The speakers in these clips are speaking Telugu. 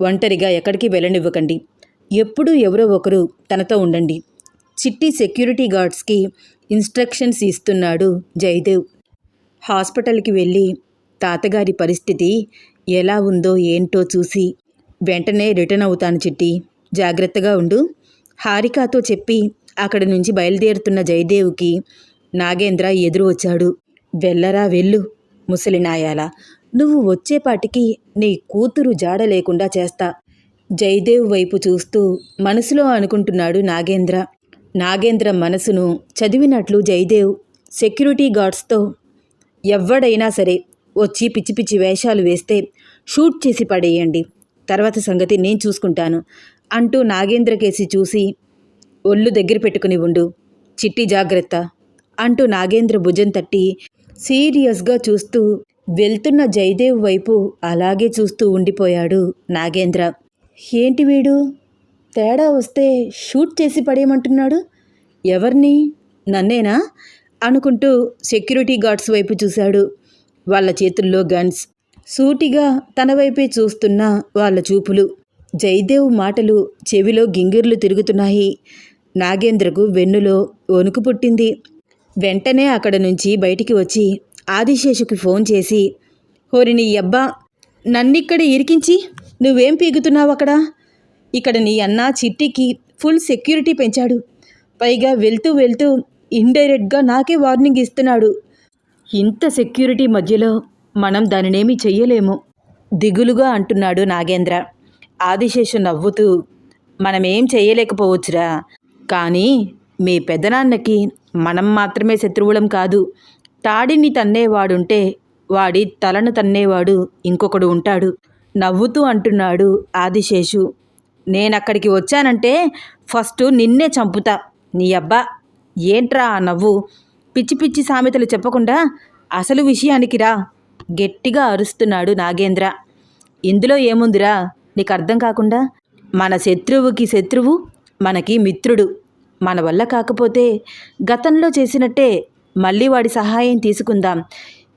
ఒంటరిగా ఎక్కడికి వెళ్ళనివ్వకండి. ఎప్పుడూ ఎవరో ఒకరు తనతో ఉండండి. చిట్టి సెక్యూరిటీ గార్డ్స్కి ఇన్స్ట్రక్షన్స్ ఇస్తున్నాడు జయదేవ్. హాస్పిటల్కి వెళ్ళి తాతగారి పరిస్థితి ఎలా ఉందో ఏంటో చూసి వెంటనే రిటర్న్ అవుతాను చిట్టి. జాగ్రత్తగా ఉండు. హారికాతో చెప్పి అక్కడి నుంచి బయలుదేరుతున్న జయదేవ్కి నాగేంద్ర ఎదురు వచ్చాడు. వెళ్ళరా వెళ్ళు ముసలి నాయాల నువ్వు వచ్చేపాటికి నీ కూతురు జాడ లేకుండా చేస్తా. జయదేవ్ వైపు చూస్తూ మనసులో అనుకుంటున్నాడు నాగేంద్ర. నాగేంద్ర మనసును చదివినట్లు జయదేవ్ సెక్యూరిటీ గార్డ్స్తో ఎవ్వడైనా సరే వచ్చి పిచ్చి పిచ్చి వేషాలు వేస్తే షూట్ చేసి పడేయండి. తర్వాత సంగతి నేను చూసుకుంటాను అంటూ నాగేంద్ర కేసి చూసి ఒళ్ళు దగ్గర పెట్టుకుని ఉండు. చిట్టి జాగ్రత్త అంటూ నాగేంద్ర భుజం తట్టి సీరియస్గా చూస్తూ వెళ్తున్న జయదేవ్ వైపు అలాగే చూస్తూ ఉండిపోయాడు నాగేంద్ర. ఏంటి వీడు? తేడా వస్తే షూట్ చేసి పడేయమంటున్నాడు? ఎవరిని? నన్నేనా? అనుకుంటూ సెక్యూరిటీ గార్డ్స్ వైపు చూశాడు. వాళ్ళ చేతుల్లో గన్స్. సూటిగా తన వైపే చూస్తున్న వాళ్ళ చూపులు. జయదేవ్ మాటలు చెవిలో గింగిర్లు తిరుగుతున్నాయి. నాగేంద్రకు వెన్నులో వణుకు పుట్టింది. వెంటనే అక్కడ నుంచి బయటికి వచ్చి ఆదిశేషుకి ఫోన్ చేసి హోరి నీ అబ్బా నన్నిక్కడ ఇరికించి నువ్వేం పీగుతున్నావు అక్కడ? ఇక్కడ నీ అన్న చిట్టికి ఫుల్ సెక్యూరిటీ పెంచాడు. పైగా వెళ్తూ వెళ్తూ ఇండైరెక్ట్గా నాకే వార్నింగ్ ఇస్తున్నాడు. ఇంత సెక్యూరిటీ మధ్యలో మనం దానినేమీ చెయ్యలేము దిగులుగా అంటున్నాడు నాగేంద్ర. ఆదిశేషు నవ్వుతూ మనమేం చేయలేకపోవచ్చురా కానీ మీ పెదనాన్నకి మనం మాత్రమే శత్రువులం కాదు. తాడిని తన్నేవాడుంటే వాడి తలను తన్నేవాడు ఇంకొకడు ఉంటాడు. నవ్వుతూ అంటున్నాడు ఆదిశేషు. నేనక్కడికి వచ్చానంటే ఫస్ట్ నిన్నే చంపుతా. నీ అబ్బా ఏంట్రా ఆ నవ్వు? పిచ్చి పిచ్చి సామెతలు చెప్పకుండా అసలు విషయానికి రా. గట్టిగా అరుస్తున్నాడు నాగేంద్ర. ఇందులో ఏముందిరా? నీకు అర్థం కాకుండా మన శత్రువుకి శత్రువు మనకి మిత్రుడు. మన వల్ల కాకపోతే గతంలో చేసినట్టే మళ్ళీ వాడి సహాయం తీసుకుందాం.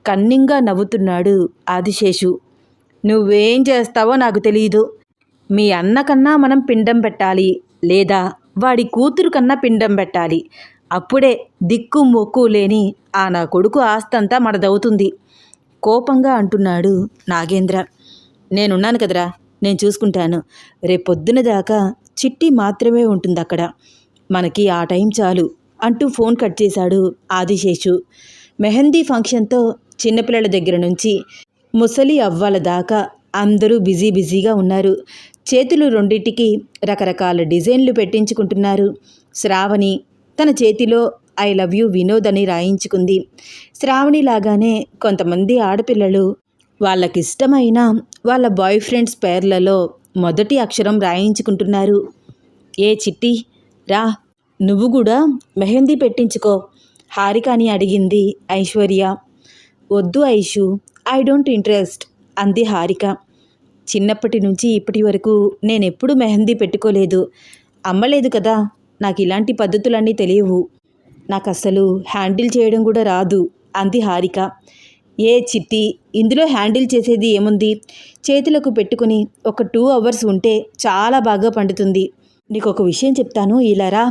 కన్నింగా నవ్వుతున్నాడు ఆదిశేషు. నువ్వేం చేస్తావో నాకు తెలియదు మీ అన్న కన్నా మనం పిండం పెట్టాలి. లేదా వాడి కూతురు కన్నా పిండం పెట్టాలి. అప్పుడే దిక్కు మొక్కు లేని ఆ నా కొడుకు ఆస్తంతా మనదవుతుంది. కోపంగా అంటున్నాడు నాగేంద్ర. నేనున్నాను కదరా నేను చూసుకుంటాను. రేపొద్దున దాకా చిట్టి మాత్రమే ఉంటుంది అక్కడ మనకి ఆ టైం చాలు. అంటూ ఫోన్ కట్ చేశాడు ఆదిశేషు. మెహందీ ఫంక్షన్తో చిన్నపిల్లల దగ్గర నుంచి ముసలి అవ్వాల దాకా అందరూ బిజీ బిజీగా ఉన్నారు. చేతులు రెండింటికి రకరకాల డిజైన్లు పెట్టించుకుంటున్నారు. శ్రావణి తన చేతిలో ఐ లవ్ యూ వినోద్ అని రాయించుకుంది. శ్రావణి లాగానే కొంతమంది ఆడపిల్లలు వాళ్ళకిష్టమైన వాళ్ళ బాయ్ ఫ్రెండ్స్ పేర్లలో మొదటి అక్షరం రాయించుకుంటున్నారు. ఏ చిట్టి? రా నువ్వు కూడా మెహందీ పెట్టించుకో హారిక అని అడిగింది ఐశ్వర్య. వద్దు ఐషు ఐ డోంట్ ఇంట్రెస్ట్ అంది హారిక. చిన్నప్పటి నుంచి ఇప్పటి వరకు నేనెప్పుడు మెహందీ పెట్టుకోలేదు. అమ్మలేదు కదా నాకు ఇలాంటి పద్ధతులన్నీ తెలియవు. నాకు అసలు హ్యాండిల్ చేయడం కూడా రాదు అంది హారిక. ఏ చిట్టి ఇందులో హ్యాండిల్ చేసేది ఏముంది? చేతులకు పెట్టుకుని ఒక టూ అవర్స్ ఉంటే చాలా బాగా పండుతుంది. నీకు ఒక విషయం చెప్తాను ఇలారా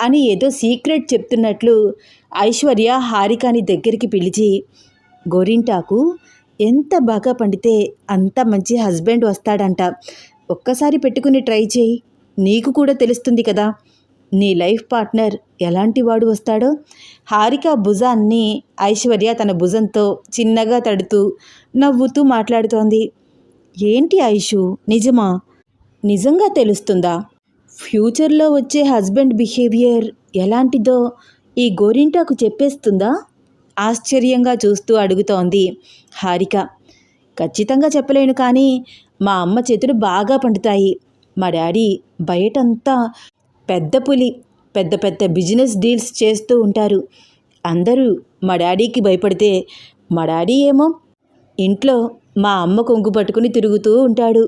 అని ఏదో సీక్రెట్ చెప్తున్నట్లు ఐశ్వర్య హారికాని దగ్గరికి పిలిచి గోరింటాకు ఎంత బాగా పండితే అంత మంచి హస్బెండ్ వస్తాడంట. ఒక్కసారి పెట్టుకుని ట్రై చేయి. నీకు కూడా తెలుస్తుంది కదా నీ లైఫ్ పార్ట్నర్ ఎలాంటి వాడు వస్తాడో? హారిక భుజాన్ని ఐశ్వర్య తన భుజంతో చిన్నగా తడుతూ నవ్వుతూ మాట్లాడుతోంది. ఏంటి ఐషు నిజమా? నిజంగా తెలుస్తుందా? ఫ్యూచర్లో వచ్చే హస్బెండ్ బిహేవియర్ ఎలాంటిదో ఈ గోరింటాకు చెప్పేస్తుందా? ఆశ్చర్యంగా చూస్తూ అడుగుతోంది హారిక. ఖచ్చితంగా చెప్పలేను కానీ మా అమ్మ చేతులు బాగా పండుతాయి. మా డాడీ బయటంతా పెద్ద పులి పెద్ద పెద్ద బిజినెస్ డీల్స్ చేస్తూ ఉంటారు. అందరూ మా డాడీకి భయపడితే మా డాడీ ఏమో ఇంట్లో మా అమ్మ కొంగు పట్టుకుని తిరుగుతూ ఉంటాడు.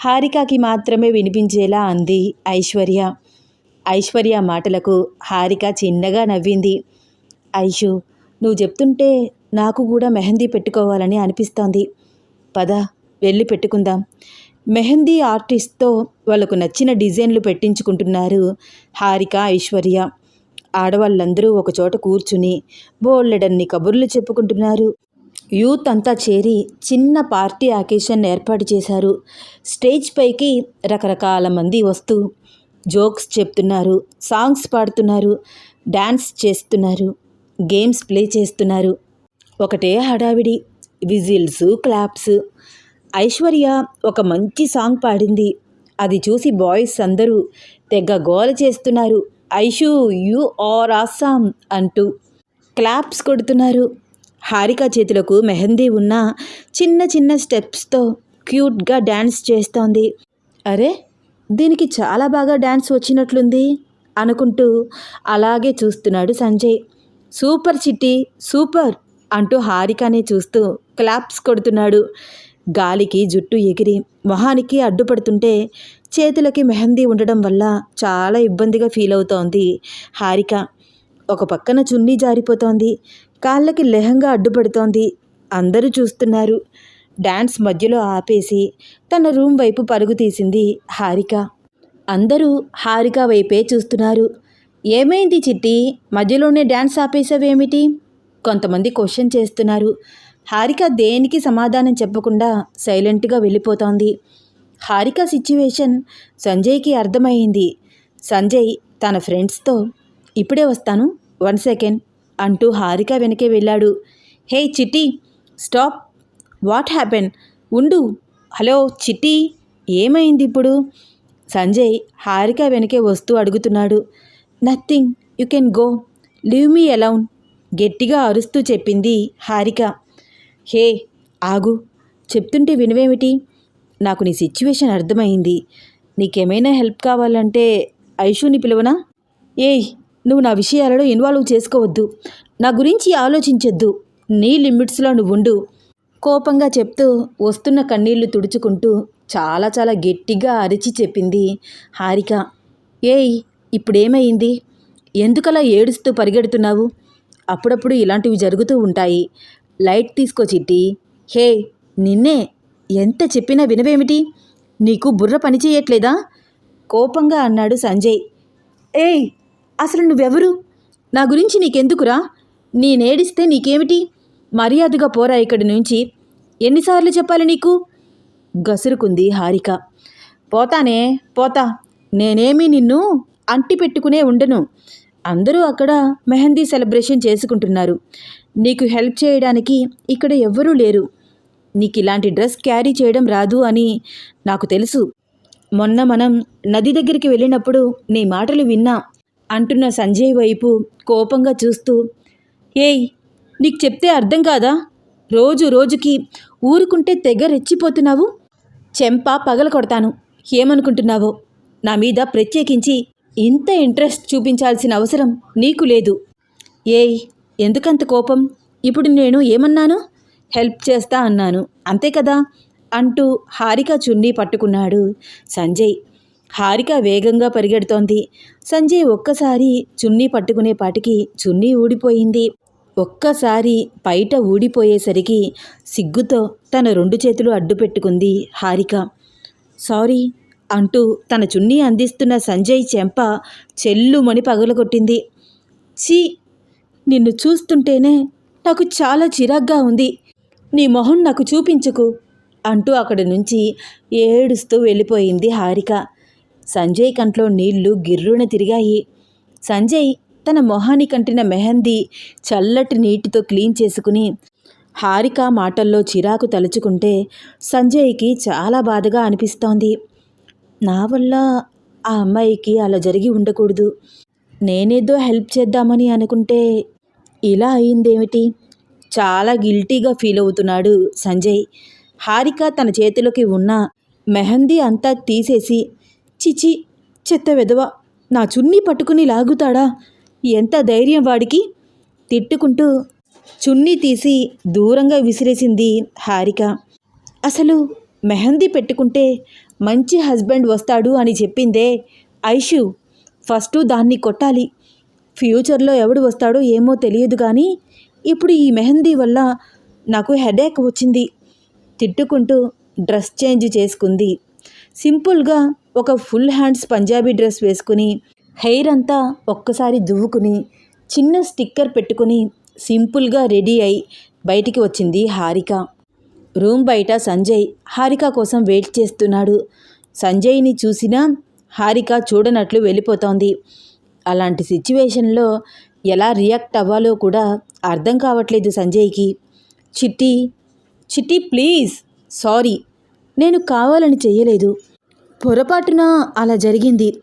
హారికకి మాత్రమే వినిపించేలా అంది ఐశ్వర్య. ఐశ్వర్య మాటలకు హారిక చిన్నగా నవ్వింది. ఐషు నువ్వు చెప్తుంటే నాకు కూడా మెహందీ పెట్టుకోవాలని అనిపిస్తోంది. పద వెళ్ళి పెట్టుకుందాం. మెహందీ ఆర్టిస్ట్తో వాళ్ళకు నచ్చిన డిజైన్లు పెట్టించుకుంటున్నారు హారిక ఐశ్వర్య. ఆడవాళ్ళందరూ ఒకచోట కూర్చుని బోళ్ళెడన్ని కబుర్లు చెప్పుకుంటున్నారు. యూత్ అంతా చేరి చిన్న పార్టీ అకేషన్ ఏర్పాటు చేశారు. స్టేజ్ పైకి రకరకాల మంది వస్తూ జోక్స్ చెప్తున్నారు సాంగ్స్ పాడుతున్నారు డ్యాన్స్ చేస్తున్నారు గేమ్స్ ప్లే చేస్తున్నారు. ఒకటే హడావిడి విజిల్స్ క్లాప్స్. ఐశ్వర్య ఒక మంచి సాంగ్ పాడింది. అది చూసి బాయ్స్ అందరూ తెగ గోల చేస్తున్నారు. ఐషు యు ఆర్ ఆసామ్ అంటూ క్లాప్స్ కొడుతున్నారు. హారిక చేతులకు మెహందీ ఉన్న చిన్న చిన్న స్టెప్స్తో క్యూట్గా డ్యాన్స్ చేస్తోంది. అరే దీనికి చాలా బాగా డ్యాన్స్ వచ్చినట్లుంది అనుకుంటూ అలాగే చూస్తున్నాడు సంజయ్. సూపర్ చిట్టి సూపర్ అంటూ హారికనే చూస్తూ క్లాప్స్ కొడుతున్నాడు. గాలికి జుట్టు ఎగిరి మొహానికి అడ్డుపడుతుంటే చేతులకి మెహందీ ఉండడం వల్ల చాలా ఇబ్బందిగా ఫీల్ అవుతోంది హారిక. ఒక పక్కన చున్నీ జారిపోతోంది. కాళ్ళకి లెహంగా అడ్డుపడుతోంది. అందరూ చూస్తున్నారు. డాన్స్ మధ్యలో ఆపేసి తన రూమ్ వైపు పరుగు తీసింది హారిక. అందరూ హారిక వైపే చూస్తున్నారు. ఏమైంది చిట్టి? మధ్యలోనే డ్యాన్స్ ఆపేసావేమిటి కొంతమంది క్వశ్చన్ చేస్తున్నారు. హారిక దేనికి సమాధానం చెప్పకుండా సైలెంట్గా వెళ్ళిపోతోంది. హారిక సిచ్యువేషన్ సంజయ్కి అర్థమైంది సంజయ్ తన ఫ్రెండ్స్తో ఇప్పుడే వస్తాను. One second. అంటూ హారిక వెనకే వెళ్ళాడు. Hey Chitti stop. What happen? ఉండు. హలో చిట్టి ఏమైంది ఇప్పుడు? సంజయ్ హారిక వెనకే వస్తూ అడుగుతున్నాడు. Nothing. You can go. Leave me alone గట్టిగా అరుస్తూ చెప్పింది హారిక. హే ఆగు. చెప్తుంటే వినవేమిటి? నాకు నీ సిచ్యువేషన్ అర్థమైంది. నీకేమైనా హెల్ప్ కావాలంటే ఐషుని పిలువనా? ఏయ్ నువ్వు నా విషయాలలో ఇన్వాల్వ్ చేసుకోవద్దు. నా గురించి ఆలోచించొద్దు. నీ లిమిట్స్లో నువ్వు ఉండు కోపంగా చెప్తూ వస్తున్న కన్నీళ్ళు తుడుచుకుంటూ చాలా చాలా గట్టిగా అరిచి చెప్పింది హారిక. ఏయ్ ఇప్పుడేమైంది? ఎందుకలా ఏడుస్తూ పరిగెడుతున్నావు? అప్పుడప్పుడు ఇలాంటివి జరుగుతూ ఉంటాయి. లైట్ తీసుకొచ్చిట్టి హే నిన్నే ఎంత చెప్పినా వినవేమిటి? నీకు బుర్ర పనిచేయట్లేదా? కోపంగా అన్నాడు సంజయ్. ఏయ్ అసలు నువ్వెవరు? నా గురించి నీకెందుకురా? నేనేడిస్తే నీకేమిటి? మర్యాదగా పోరా ఇక్కడి నుంచి. ఎన్నిసార్లు చెప్పాలి నీకు? గసురుకుంది హారిక. పోతానే పోతా. నేనేమీ నిన్ను అంటి పెట్టుకునే ఉండను. అందరూ అక్కడ మెహందీ సెలబ్రేషన్ చేసుకుంటున్నారు. నీకు హెల్ప్ చేయడానికి ఇక్కడ ఎవ్వరూ లేరు. నీకు ఇలాంటి డ్రెస్ క్యారీ చేయడం రాదు అని నాకు తెలుసు. మొన్న మనం నది దగ్గరికి వెళ్ళినప్పుడు నీ మాటలు విన్నా అంటున్న సంజయ్ వైపు కోపంగా చూస్తూ ఏయ్ నీకు చెప్తే అర్థం కాదా? రోజు రోజుకి ఊరుకుంటే తెగ రెచ్చిపోతున్నావు? చెంప పగల కొడతాను. ఏమనుకుంటున్నావో? నా మీద ప్రత్యేకించి ఇంత ఇంట్రెస్ట్ చూపించాల్సిన అవసరం నీకు లేదు. ఏయ్ ఎందుకంత కోపం? ఇప్పుడు నేను ఏమన్నాను? హెల్ప్ చేస్తా అన్నాను. అంతే కదా? అంటూ హారిక చున్నీ పట్టుకున్నాడు సంజయ్. హారిక వేగంగా పరిగెడుతోంది. సంజయ్ ఒక్కసారి చున్నీ పట్టుకునే పాటికి చున్నీ ఊడిపోయింది. ఒక్కసారి బయట ఊడిపోయేసరికి సిగ్గుతో తన రెండు చేతులు అడ్డు పెట్టుకుంది హారిక. సారీ అంటూ తన చున్నీ అందిస్తున్న సంజయ్ చెంప చెల్లుమని పగలగొట్టింది. ఛీ! నిన్ను చూస్తుంటేనే నాకు చాలా చిరాగ్గా ఉంది. నీ మొహం నాకు చూపించుకు అంటూ అక్కడి నుంచి ఏడుస్తూ వెళ్ళిపోయింది హారిక. సంజయ్ కంట్లో నీళ్ళు గిర్రున తిరిగాయి. సంజయ్ తన మొహాన్ని కంటిన మెహందీ చల్లటి నీటితో క్లీన్ చేసుకుని హారిక మాటల్లో చిరాకు తలుచుకుంటే సంజయ్కి చాలా బాధగా అనిపిస్తోంది. నా వల్ల ఆ అమ్మాయికి అలా జరిగి ఉండకూడదు. నేనేదో హెల్ప్ చేద్దామని అనుకుంటే ఇలా అయిందేమిటి? చాలా గిల్టీగా ఫీల్ అవుతున్నాడు సంజయ్. హారిక తన చేతిలోకి ఉన్న మెహందీ అంతా తీసేసి చిచి చెత్త వెధవ నా చున్నీ పట్టుకుని లాగుతాడా? ఎంత ధైర్యం వాడికి? తిట్టుకుంటూ చున్నీ తీసి దూరంగా విసిరేసింది హారిక. అసలు మెహందీ పెట్టుకుంటే మంచి హస్బెండ్ వస్తాడు అని చెప్పిందే ఐషు. ఫస్ట్ దాన్ని కొట్టాలి. ఫ్యూచర్లో ఎవడు వస్తాడో ఏమో తెలియదు కానీ ఇప్పుడు ఈ మెహందీ వల్ల నాకు హెడేక్ వచ్చింది. తిట్టుకుంటూ డ్రెస్ చేంజ్ చేసుకుంది. సింపుల్గా ఒక ఫుల్ హ్యాండ్స్ పంజాబీ డ్రెస్ వేసుకుని హెయిర్ అంతా ఒక్కసారి దువ్వుకుని చిన్న స్టిక్కర్ పెట్టుకుని సింపుల్గా రెడీ అయి బయటికి వచ్చింది హారిక. రూమ్ బయట సంజయ్ హారిక కోసం వెయిట్ చేస్తున్నాడు. సంజయ్ని చూసినా హారిక చూడనట్లు వెళ్ళిపోతోంది. అలాంటి సిచ్యువేషన్లో ఎలా రియాక్ట్ అవ్వాలో కూడా అర్థం కావట్లేదు సంజయ్కి. చిట్టి చిట్టి ప్లీజ్ సారీ నేను కావాలని చెయ్యలేదు. పొరపాటున అలా జరిగింది.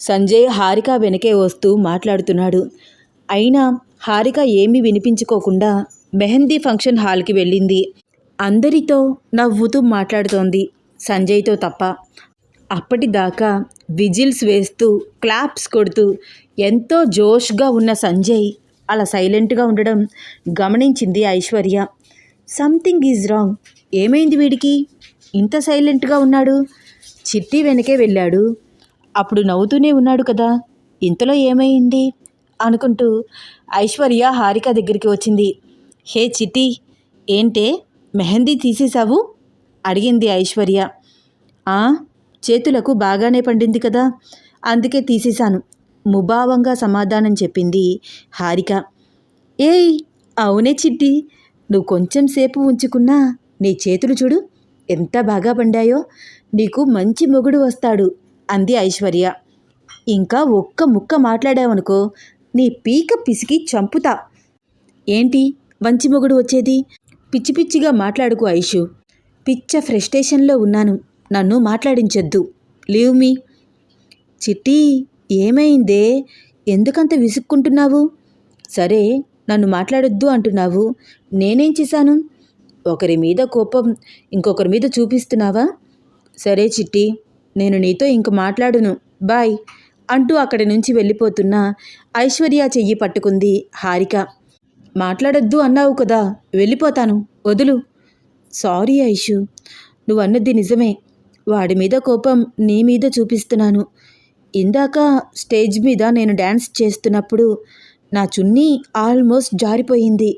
సంజయ్ హారిక వెనకే వస్తూ మాట్లాడుతున్నాడు. అయినా హారిక ఏమీ వినిపించుకోకుండా మెహందీ ఫంక్షన్ హాల్కి వెళ్ళింది. అందరితో నవ్వుతూ మాట్లాడుతోంది సంజయ్తో తప్ప. అప్పటిదాకా విజిల్స్ వేస్తూ క్లాప్స్ కొడుతూ ఎంతో జోష్గా ఉన్న సంజయ్ అలా సైలెంట్గా ఉండడం గమనించింది ఐశ్వర్య. Something is wrong. ఏమైంది వీడికి? ఇంత సైలెంట్గా ఉన్నాడు. చిట్టి వెనకే వెళ్ళాడు. అప్పుడు నవ్వుతూనే ఉన్నాడు కదా. ఇంతలో ఏమైంది? అనుకుంటూ ఐశ్వర్య హారిక దగ్గరికి వచ్చింది. హే చిట్టి ఏంటే మెహందీ తీసేశావు? అడిగింది ఐశ్వర్య. "ఆ, చేతులకు బాగానే పండింది కదా. అందుకే తీసేశాను. ముభావంగా సమాధానం చెప్పింది హారిక. ఏయ్ అవునే చిట్టి నువ్వు కొంచెం సేపు ఉంచుకున్నా నీ చేతులు చూడు ఎంత బాగా పండాయో. నీకు మంచి మొగుడు వస్తాడు అంది ఐశ్వర్య. ఇంకా ఒక్క ముక్క మాట్లాడావనుకో నీ పీక పిసికి చంపుతా. ఏంటి? మంచి మొగుడు వచ్చేది? పిచ్చి పిచ్చిగా మాట్లాడుకు ఐషు. పిచ్చ ఫ్రస్ట్రేషన్లో ఉన్నాను నన్ను మాట్లాడించొద్దు. Leave me. చిట్టి ఏమైందే? ఎందుకంత విసుక్కుంటున్నావు? సరే నన్ను మాట్లాడొద్దు అంటున్నావు. నేనేం చేశాను? ఒకరి మీద కోపం ఇంకొకరి మీద చూపిస్తున్నావా? సరే చిట్టి నేను నీతో ఇంక మాట్లాడును. బాయ్ అంటూ అక్కడి నుంచి వెళ్ళిపోతున్న ఐశ్వర్య చెయ్యి పట్టుకుంది హారిక. మాట్లాడొద్దు అన్నావు కదా వెళ్ళిపోతాను. వదులు. సారీ ఐషు నువ్వు అన్నది నిజమే. వాడి మీద కోపం నీ మీద చూపిస్తున్నాను. ఇందాక స్టేజ్ మీద నేను డ్యాన్స్ చేస్తున్నప్పుడు నా చున్నీ ఆల్మోస్ట్ జారిపోయింది.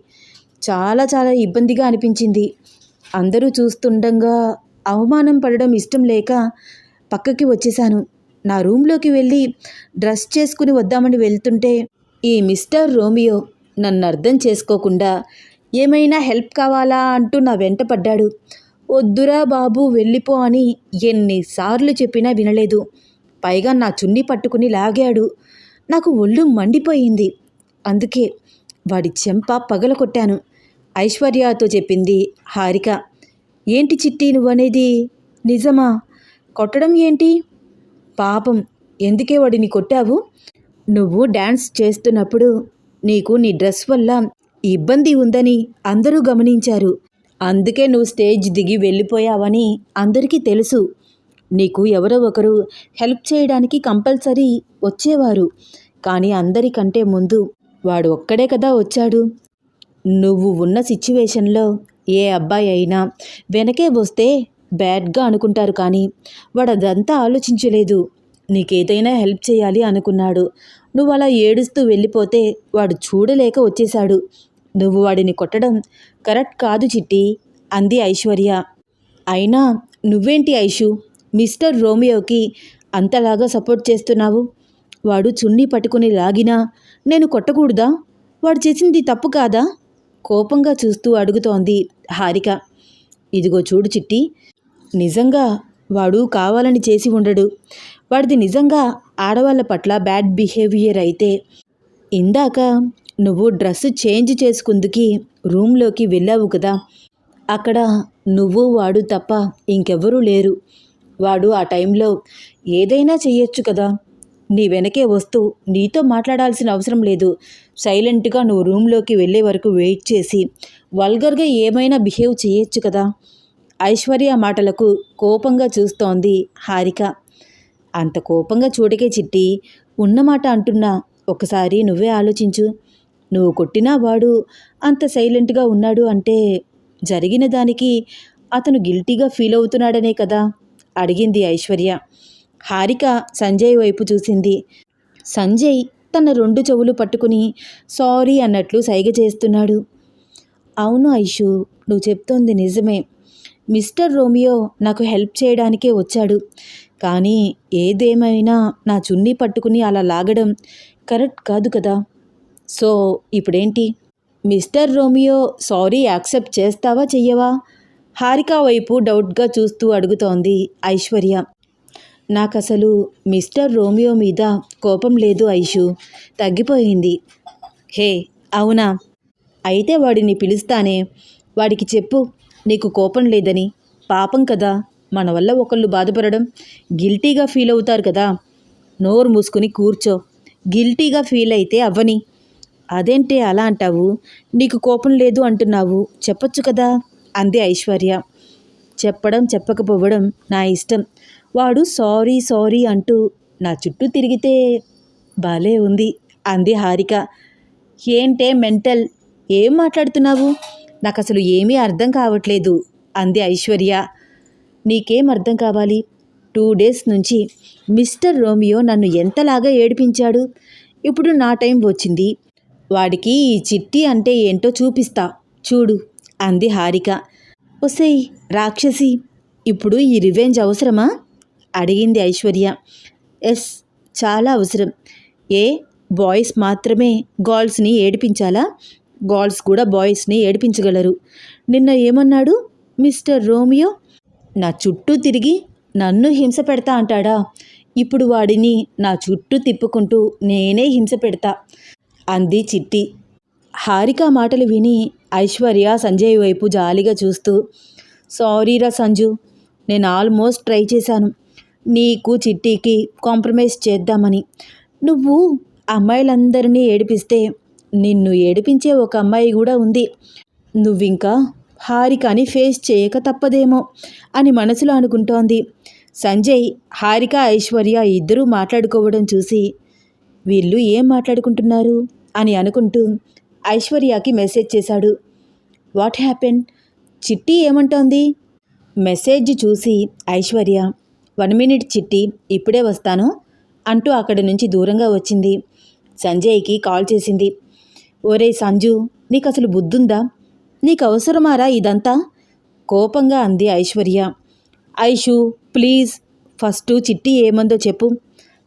చాలా చాలా ఇబ్బందిగా అనిపించింది. అందరూ చూస్తుండగా అవమానం పడడం ఇష్టం లేక పక్కకి వచ్చేశాను. నా రూమ్లోకి వెళ్ళి డ్రెస్ చేసుకుని వద్దామని వెళ్తుంటే ఈ మిస్టర్ రోమియో నన్ను అర్థం చేసుకోకుండా ఏమైనా హెల్ప్ కావాలా అంటూ నా వెంట పడ్డాడు. వద్దురా బాబు వెళ్ళిపో అని ఎన్నిసార్లు చెప్పినా వినలేదు. పైగా నా చున్ని పట్టుకుని లాగాడు. నాకు ఒళ్ళు మండిపోయింది. అందుకే వాడి చెంప పగల కొట్టాను ఐశ్వర్యతో చెప్పింది హారిక. ఏంటి చిట్టి నువ్వనేది? నిజమా? కొట్టడం ఏంటి? పాపం. ఎందుకే వాడిని కొట్టావు? నువ్వు డ్యాన్స్ చేస్తున్నప్పుడు నీకు నీ డ్రెస్ వల్ల ఇబ్బంది ఉందని అందరూ గమనించారు. అందుకే నువ్వు స్టేజ్ దిగి వెళ్ళిపోయావని అందరికీ తెలుసు. నీకు ఎవరో ఒకరు హెల్ప్ చేయడానికి కంపల్సరీ వచ్చేవారు. కానీ అందరికంటే ముందు వాడు ఒక్కడే కదా వచ్చాడు. నువ్వు ఉన్న సిచ్యువేషన్లో ఏ అబ్బాయి అయినా వెనకే వస్తే బ్యాడ్గా అనుకుంటారు కానీ వాడు అదంతా ఆలోచించలేదు. నీకేదైనా హెల్ప్ చేయాలి అనుకున్నాడు. నువ్వు అలా ఏడుస్తూ వెళ్ళిపోతే వాడు చూడలేక వచ్చేశాడు. నువ్వు వాడిని కొట్టడం కరెక్ట్ కాదు చిట్టి అంది ఐశ్వర్య. అయినా నువ్వేంటి ఐషు? మిస్టర్ రోమియోకి అంతలాగా సపోర్ట్ చేస్తున్నావు? వాడు చున్నీ పట్టుకుని లాగినా నేను కొట్టకూడదా? వాడు చేసింది తప్పు కాదా? కోపంగా చూస్తూ అడుగుతోంది హారిక. ఇదిగో చూడు చిట్టి నిజంగా వాడు కావాలని చేసి ఉండడు. వాడిది నిజంగా ఆడవాళ్ళ పట్ల బ్యాడ్ బిహేవియర్ అయితే. ఇందాక నువ్వు డ్రెస్ చేంజ్ చేసుకుందుకి రూమ్లోకి వెళ్ళావు కదా. అక్కడ నువ్వు వాడు తప్ప ఇంకెవ్వరూ లేరు. వాడు ఆ టైంలో ఏదైనా చెయ్యొచ్చు కదా. నీ వెనకే వస్తూ నీతో మాట్లాడాల్సిన అవసరం లేదు. సైలెంట్గా నువ్వు రూమ్లోకి వెళ్ళే వరకు వెయిట్ చేసి వల్గర్గా ఏమైనా బిహేవ్ చేయొచ్చు కదా? ఐశ్వర్య మాటలకు కోపంగా చూస్తోంది హారిక. అంత కోపంగా చూడకే చిట్టి ఉన్నమాట అంటున్నా ఒకసారి నువ్వే ఆలోచించు. నువ్వు కొట్టినా వాడు అంత సైలెంట్గా ఉన్నాడు అంటే జరిగిన దానికి అతను గిల్టీగా ఫీల్ అవుతున్నాడనే కదా? అడిగింది ఐశ్వర్య. హారిక సంజయ్ వైపు చూసింది. సంజయ్ తన రెండు చెవులు పట్టుకుని సారీ అన్నట్లు సైగ చేస్తున్నాడు. అవును ఐషు నువ్వు చెప్తోంది నిజమే. మిస్టర్ రోమియో నాకు హెల్ప్ చేయడానికే వచ్చాడు. కానీ ఏదేమైనా నా చున్నీ పట్టుకుని అలా లాగడం కరెక్ట్ కాదు కదా. సో ఇప్పుడేంటి? మిస్టర్ రోమియో సారీ యాక్సెప్ట్ చేస్తావా చెయ్యవా? హారిక వైపు డౌట్గా చూస్తూ అడుగుతోంది ఐశ్వర్య. నాకు అసలు మిస్టర్ రోమియో మీద కోపం లేదు ఐషు. తగ్గిపోయింది. హే అవునా? అయితే వాడిని పిలుస్తానే. వాడికి చెప్పు నీకు కోపం లేదని. పాపం కదా. మన వల్ల ఒకళ్ళు బాధపడడం గిల్టీగా ఫీల్ అవుతారు కదా. నోరు మూసుకుని కూర్చో. గిల్టీగా ఫీల్ అయితే అవ్వని. అదేంటే అలా అంటావు? నీకు కోపం లేదు అంటున్నావు. చెప్పొచ్చు కదా? అంది ఐశ్వర్య. చెప్పడం చెప్పకపోవడం నా ఇష్టం. వాడు సారీ సారీ అంటూ నా చుట్టూ తిరిగితే భలే ఉంది అంది హారిక. ఏంటే మెంటల్? ఏం మాట్లాడుతున్నావు? నాకు అసలు ఏమీ అర్థం కావట్లేదు అంది ఐశ్వర్య. నీకేం అర్థం కావాలి? టూ డేస్ నుంచి మిస్టర్ రోమియో నన్ను ఎంతలాగా ఏడిపించాడు? ఇప్పుడు నా టైం వచ్చింది. వాడికి ఈ చిట్టి అంటే ఏంటో చూపిస్తా. చూడు అంది హారిక. ఒసేయ్ రాక్షసి ఇప్పుడు ఈ రివెంజ్ అవసరమా? అడిగింది ఐశ్వర్య. ఎస్ చాలా అవసరం. ఏ బాయ్స్ మాత్రమే గర్ల్స్ని ఏడిపించాలా? గర్ల్స్ కూడా బాయ్స్ని ఏడిపించగలరు. నిన్న ఏమన్నాడు మిస్టర్ రోమియో? నా చుట్టూ తిరిగి నన్ను హింస పెడతా అంటాడా? ఇప్పుడు వాడిని నా చుట్టూ తిప్పుకుంటూ నేనే హింస పెడతా అంది చిట్టి. హారిక మాటలు విని ఐశ్వర్య సంజయ్ వైపు జాలిగా చూస్తూ సారీరా సంజు నేను ఆల్మోస్ట్ ట్రై చేశాను. నీకు చిట్టికి కాంప్రమైజ్ చేద్దామని. నువ్వు అమ్మాయిలందరినీ ఏడిపిస్తే నిన్ను ఏడిపించే ఒక అమ్మాయి కూడా ఉంది. నువ్వింకా హారికని ఫేస్ చేయక తప్పదేమో అని మనసులో అనుకుంటోంది. సంజయ్ హారిక ఐశ్వర్య ఇద్దరూ మాట్లాడుకోవడం చూసి వీళ్ళు ఏం మాట్లాడుకుంటున్నారు అని అనుకుంటూ ఐశ్వర్యకి మెసేజ్ చేశాడు. What happen? చిట్టి ఏమంటోంది? మెసేజ్ చూసి ఐశ్వర్య వన్ మినిట్ చిట్టి ఇప్పుడే వస్తాను అంటూ అక్కడి నుంచి దూరంగా వచ్చింది. సంజయ్కి కాల్ చేసింది. ఓరే సంజు నీకు అసలు బుద్ధుందా? నీకు అవసరమారా ఇదంతా? కోపంగా అంది ఐశ్వర్య. ఐషు ప్లీజ్ ఫస్ట్ చిట్టి ఏమందో చెప్పు.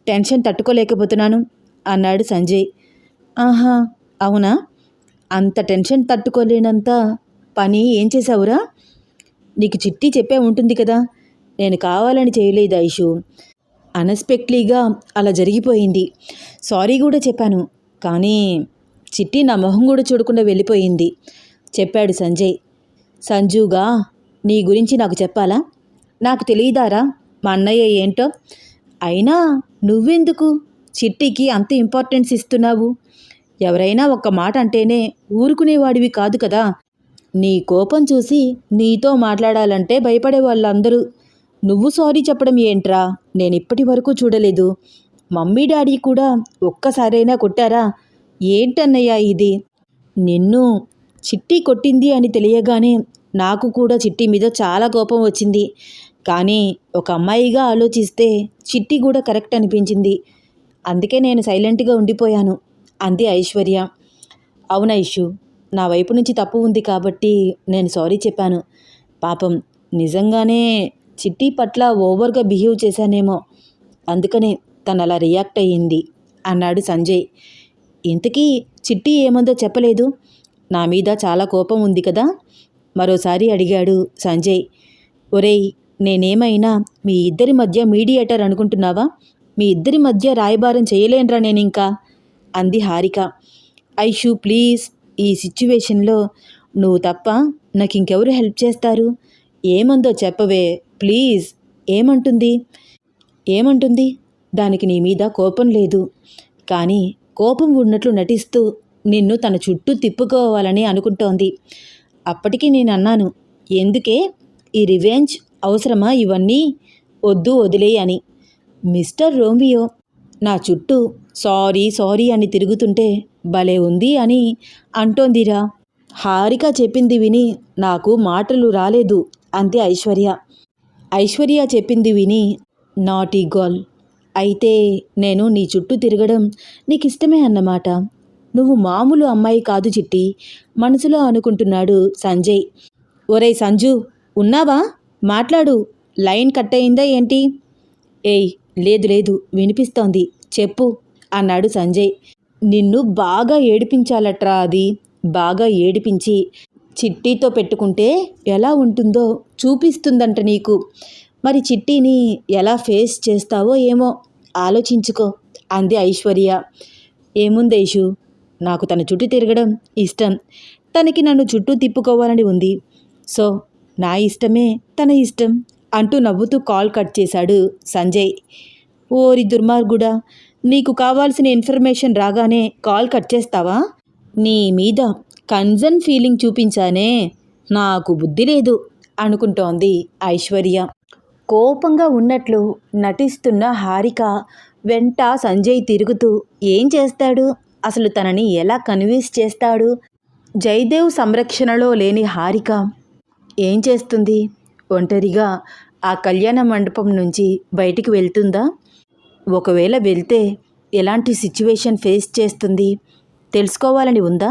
టెన్షన్ తట్టుకోలేకపోతున్నాను అన్నాడు సంజయ్. ఆహా అవునా? అంత టెన్షన్ తట్టుకోలేనంత పని ఏం చేసావురా నీకు చిట్టి చెప్పే ఉంటుంది కదా నేను కావాలని చేయలేదు ఐషు. అన్ఎక్స్పెక్ట్లీగా అలా జరిగిపోయింది. సారీ కూడా చెప్పాను. కానీ చిట్టి నా మొహం కూడా చూడకుండా వెళ్ళిపోయింది. చెప్పాడు సంజయ్. సంజుగా నీ గురించి నాకు చెప్పాలా? నాకు తెలియదారా? మా అన్నయ్య ఏంటో? అయినా నువ్వెందుకు చిట్టికి అంత ఇంపార్టెన్స్ ఇస్తున్నావు? ఎవరైనా ఒక్క మాట అంటేనే ఊరుకునేవాడివి కాదు కదా. నీ కోపం చూసి నీతో మాట్లాడాలంటే భయపడే వాళ్ళందరూ నువ్వు సారీ చెప్పడం ఏంట్రా? నేను ఇప్పటి వరకు చూడలేదు. మమ్మీ డాడీ కూడా ఒక్కసారైనా కొట్టారా? ఏంటన్నయ్యా ఇది? నిన్ను చిట్టి కొట్టింది అని తెలియగానే నాకు కూడా చిట్టి మీద చాలా కోపం వచ్చింది. కానీ ఒక అమ్మాయిగా ఆలోచిస్తే చిట్టి కూడా కరెక్ట్ అనిపించింది. అందుకే నేను సైలెంట్గా ఉండిపోయాను. అంది ఐశ్వర్య. అవును ఐషు నా వైపు నుంచి తప్పు ఉంది కాబట్టి నేను సారీ చెప్పాను. పాపం నిజంగానే చిట్టి పట్ల ఓవర్గా బిహేవ్ చేశానేమో. అందుకనే తను అలా రియాక్ట్ అయ్యింది అన్నాడు సంజయ్. ఇంతకీ చిట్టి ఏమందో చెప్పలేదు. నా మీద చాలా కోపం ఉంది కదా? మరోసారి అడిగాడు సంజయ్. ఒరేయ్ నేనేమైనా మీ ఇద్దరి మధ్య మీడియేటర్ అనుకుంటున్నావా? మీ ఇద్దరి మధ్య రాయబారం చేయలేనురా నేను ఇంకా అంది హారిక. ఐషు ప్లీజ్ ఈ సిచ్యువేషన్లో నువ్వు తప్ప నాకు ఇంకెవరు హెల్ప్ చేస్తారు? ఏమందో చెప్పవే. ప్లీజ్ ఏమంటుంది? ఏమంటుంది? దానికి నీ మీద కోపం లేదు. కానీ కోపం ఉన్నట్లు నటిస్తూ నిన్ను తన చుట్టూ తిప్పుకోవాలని అనుకుంటోంది. అప్పటికి నేను అన్నాను ఎందుకే? ఈ రివెంజ్ అవసరమా ఇవన్నీ? వద్దు వదిలే అని. మిస్టర్ రోమియో నా చుట్టూ సారీ సారీ అని తిరుగుతుంటే భలే ఉంది అని అంటోందిరా. హారిక చెప్పింది విని నాకు మాటలు రాలేదు అంతే ఐశ్వర్య. ఐశ్వర్య చెప్పింది విని నాటీ గర్ల్ అయితే నేను నీ చుట్టూ తిరగడం నీకు ఇష్టమే అన్నమాట. నువ్వు మామూలు అమ్మాయి కాదు చిట్టి. మనసులో అనుకుంటున్నాడు సంజయ్. ఒరేయ్ సంజు ఉన్నావా? మాట్లాడు. లైన్ కట్ అయిందా ఏంటి? ఏయ్ లేదు లేదు వినిపిస్తోంది. చెప్పు అన్నాడు సంజయ్. నిన్ను బాగా ఏడిపించాలట్రా అది. బాగా ఏడిపించి చిట్టీతో పెట్టుకుంటే ఎలా ఉంటుందో చూపిస్తుందంట నీకు. మరి చిట్టీని ఎలా ఫేస్ చేస్తావో ఏమో ఆలోచించుకో అంది ఐశ్వర్య. ఏముంది ఐషు? నాకు తన చుట్టూ తిరగడం ఇష్టం. తనకి నన్ను చుట్టూ తిప్పుకోవాలని ఉంది. సో నా ఇష్టమే తన ఇష్టం అంటూ నవ్వుతూ కాల్ కట్ చేశాడు సంజయ్. ఓరి దుర్మార్గుడా నీకు కావాల్సిన ఇన్ఫర్మేషన్ రాగానే కాల్ కట్ చేస్తావా? నీ మీద కన్సర్న్ ఫీలింగ్ చూపించానే నాకు బుద్ధి లేదు అనుకుంటోంది ఐశ్వర్య. కోపంగా ఉన్నట్లు నటిస్తున్న హారిక వెంట సంజయ్ తిరుగుతూ ఏం చేస్తాడు? అసలు తనని ఎలా కన్విన్స్ చేస్తాడు? జయదేవ్ సంరక్షణలో లేని హారిక ఏం చేస్తుంది? ఒంటరిగా ఆ కళ్యాణ మండపం నుంచి బయటికి వెళ్తుందా? ఒకవేళ వెళ్తే ఎలాంటి సిచ్యువేషన్ ఫేస్ చేస్తుంది? తెలుసుకోవాలని ఉందా?